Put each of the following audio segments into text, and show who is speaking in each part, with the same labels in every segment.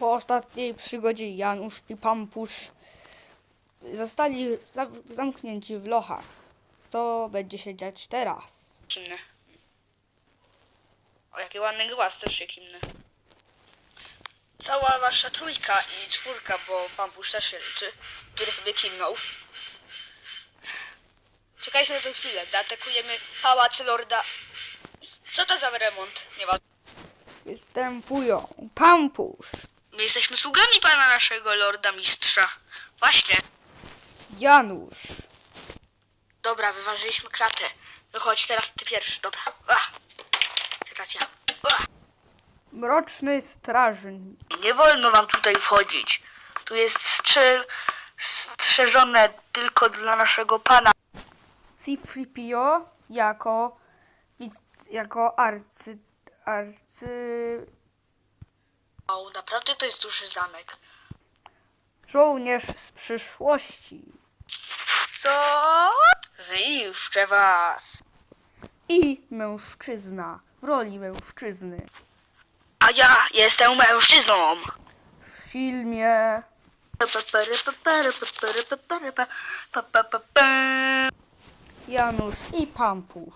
Speaker 1: Po ostatniej przygodzie Janusz i Pampusz zostali zam- zamknięci w lochach. Co będzie się dziać teraz?
Speaker 2: Kimny. O, jaki ładny głaz, też się kimny. Cała wasza trójka i czwórka, bo Pampusz też się liczy, który sobie kimnął. Czekajmy na tę chwilę, zaatakujemy pałac lorda. Co to za remont? Nie ma.
Speaker 1: Występują Pampusz,
Speaker 2: My jesteśmy sługami pana naszego lorda mistrza. Właśnie.
Speaker 1: Janusz,
Speaker 2: Dobra, wyważyliśmy kratę. Wychodź teraz ty pierwszy, dobra. Ach. Teraz ja. Ach.
Speaker 1: Mroczny Strażnik,
Speaker 2: Nie wolno wam tutaj wchodzić. Tu jest strze... strzeżone tylko dla naszego pana.
Speaker 1: Cifripio jako, widz- jako arcy, arcy,
Speaker 2: O, naprawdę to jest duży zamek.
Speaker 1: żołnierz z przyszłości
Speaker 2: Co? Zniszczę was.
Speaker 1: i mężczyzna w roli mężczyzny.
Speaker 2: A ja jestem mężczyzną.
Speaker 1: W filmie Janusz i Pampusz.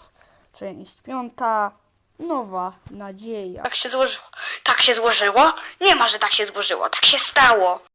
Speaker 1: Część piąta. Nowa nadzieja.
Speaker 2: Tak się złożyło. Tak się złożyło? Nie ma, że tak się złożyło. Tak się stało.